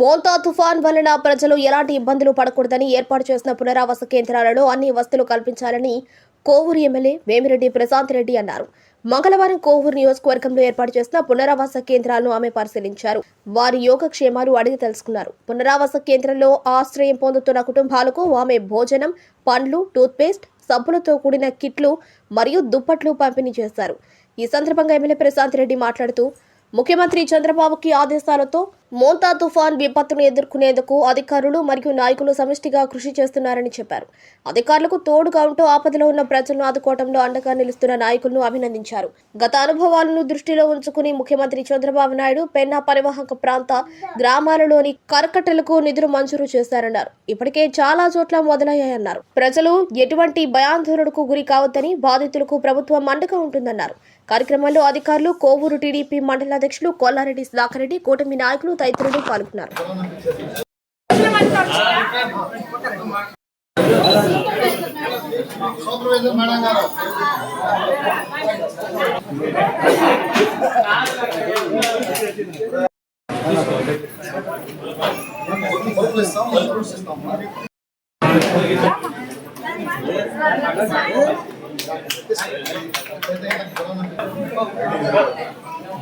మోంతా తుఫాన్ వలన ప్రజలు ఎలాంటి ఇబ్బందులు పడకూడదని ఏర్పాటు చేసిన పునరావాస కేంద్రాలలో అన్ని వసతులు కల్పించాలని కోవూరు ఎమ్మెల్యే వేమిరెడ్డి ప్రశాంత్ రెడ్డి అన్నారు. మంగళవారం కోవూరు నియోజకవర్గంలో ఏర్పాటు చేసిన పునరావాస కేంద్రాలను ఆమె పరిశీలించారు. వారి యోగక్షేమాలు అడిగి తెలుసుకున్నారు. పునరావాస కేంద్రంలో ఆశ్రయం పొందుతున్న కుటుంబాలకు ఆమె భోజనం పండ్లు టూత్పేస్ట్ సబ్బులతో కూడిన కిట్లు మరియు దుప్పట్లు పంపిణీ చేశారు. ఈ సందర్భంగా ఎమ్మెల్యే ప్రశాంత్ రెడ్డి మాట్లాడుతూ ముఖ్యమంత్రి చంద్రబాబుకి ఆదేశాలతో మోంతా తుఫాన్ విపత్తును ఎదుర్కొనేందుకు అధికారులు మరియు నాయకులు సమిష్టిగా కృషి చేస్తున్నారని చెప్పారు. అధికారులకు తోడుగా ఉంటూ ఆపదలో ఉన్న ప్రజలను ఆదుకోవడంలో అండగా నిలుస్తున్న నాయకులను అభినందించారు. గత అనుభవాలను దృష్టిలో ఉంచుకుని ముఖ్యమంత్రి చంద్రబాబు నాయుడు పెన్నా పరివాహక ప్రాంత గ్రామాలలోని కరకట్టలకు నిధులు మంజూరు చేశారన్నారు. ఇప్పటికే చాలా చోట్ల మొదలయ్యాయన్నారు. ప్రజలు ఎటువంటి భయాందోళనకు గురి కావద్దని బాధితులకు ప్రభుత్వం అండగా ఉంటుందన్నారు. కార్యక్రమంలో అధికారులు కోవూరు టీడీపీ మండలాధ్యక్షులు కొల్లారెడ్డి సుధాకర్ రెడ్డి కూటమి నాయకులు తదితరులు పాల్గొన్నారు.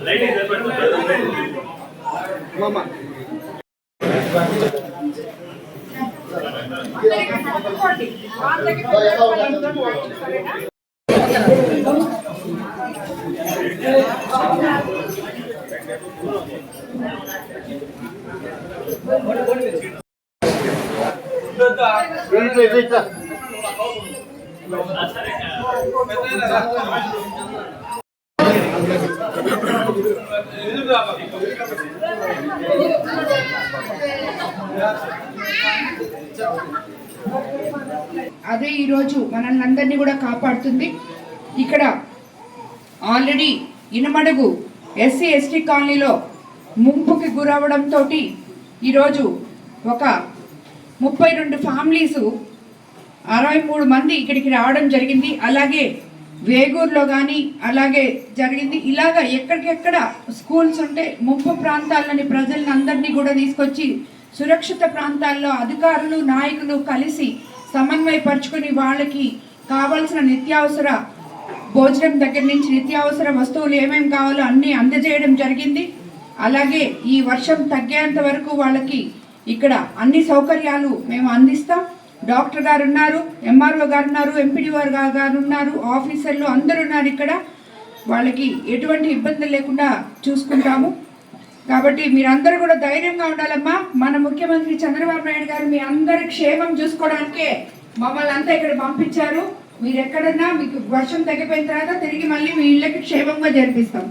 లైట్ మేడం గారు అదే ఈరోజు మనల్ని అందరినీ కూడా కాపాడుతుంది. ఇక్కడ ఆల్రెడీ ఇనమడుగు ఎస్సీ ఎస్టీ కాలనీలో ముంపుకి గురవడంతో ఈరోజు ఒక ముప్పై రెండు ఫ్యామిలీస్ అరవై మూడు మంది ఇక్కడికి రావడం జరిగింది. అలాగే వేగూరులో కానీ అలాగే జరిగింది. ఇలాగ ఎక్కడికెక్కడ స్కూల్స్ ఉంటే ముప్పు ప్రాంతాలని ప్రజలను అందరినీ కూడా తీసుకొచ్చి సురక్షిత ప్రాంతాల్లో అధికారులు నాయకులు కలిసి సమన్వయపరుచుకుని వాళ్ళకి కావాల్సిన నిత్యావసర భోజనం దగ్గర నుంచి నిత్యావసర వస్తువులు ఏమేమి కావాలో అన్నీ అందజేయడం జరిగింది. అలాగే ఈ వర్షం తగ్గేంత వరకు వాళ్ళకి ఇక్కడ అన్ని సౌకర్యాలు మేము అందిస్తాం. డాక్టర్ గారు ఉన్నారు ఎంఆర్ఓ గారు ఉన్నారు ఎంపీడీఓ గారు ఉన్నారు ఆఫీసర్లు అందరూ ఉన్నారు ఇక్కడ. వాళ్ళకి ఎటువంటి ఇబ్బంది లేకుండా చూసుకుంటాము. కాబట్టి మీరందరూ కూడా ధైర్యంగా ఉండాలమ్మా. మన ముఖ్యమంత్రి చంద్రబాబు నాయుడు గారు మీ అందరి క్షేమం చూసుకోవడానికే మమ్మల్ని అంతా ఇక్కడ పంపించారు. మీరు ఎక్కడన్నా మీకు వర్షం తగ్గిపోయిన తర్వాత తిరిగి మళ్ళీ మీ ఇళ్ళకి క్షేమంగా జరిపిస్తాం.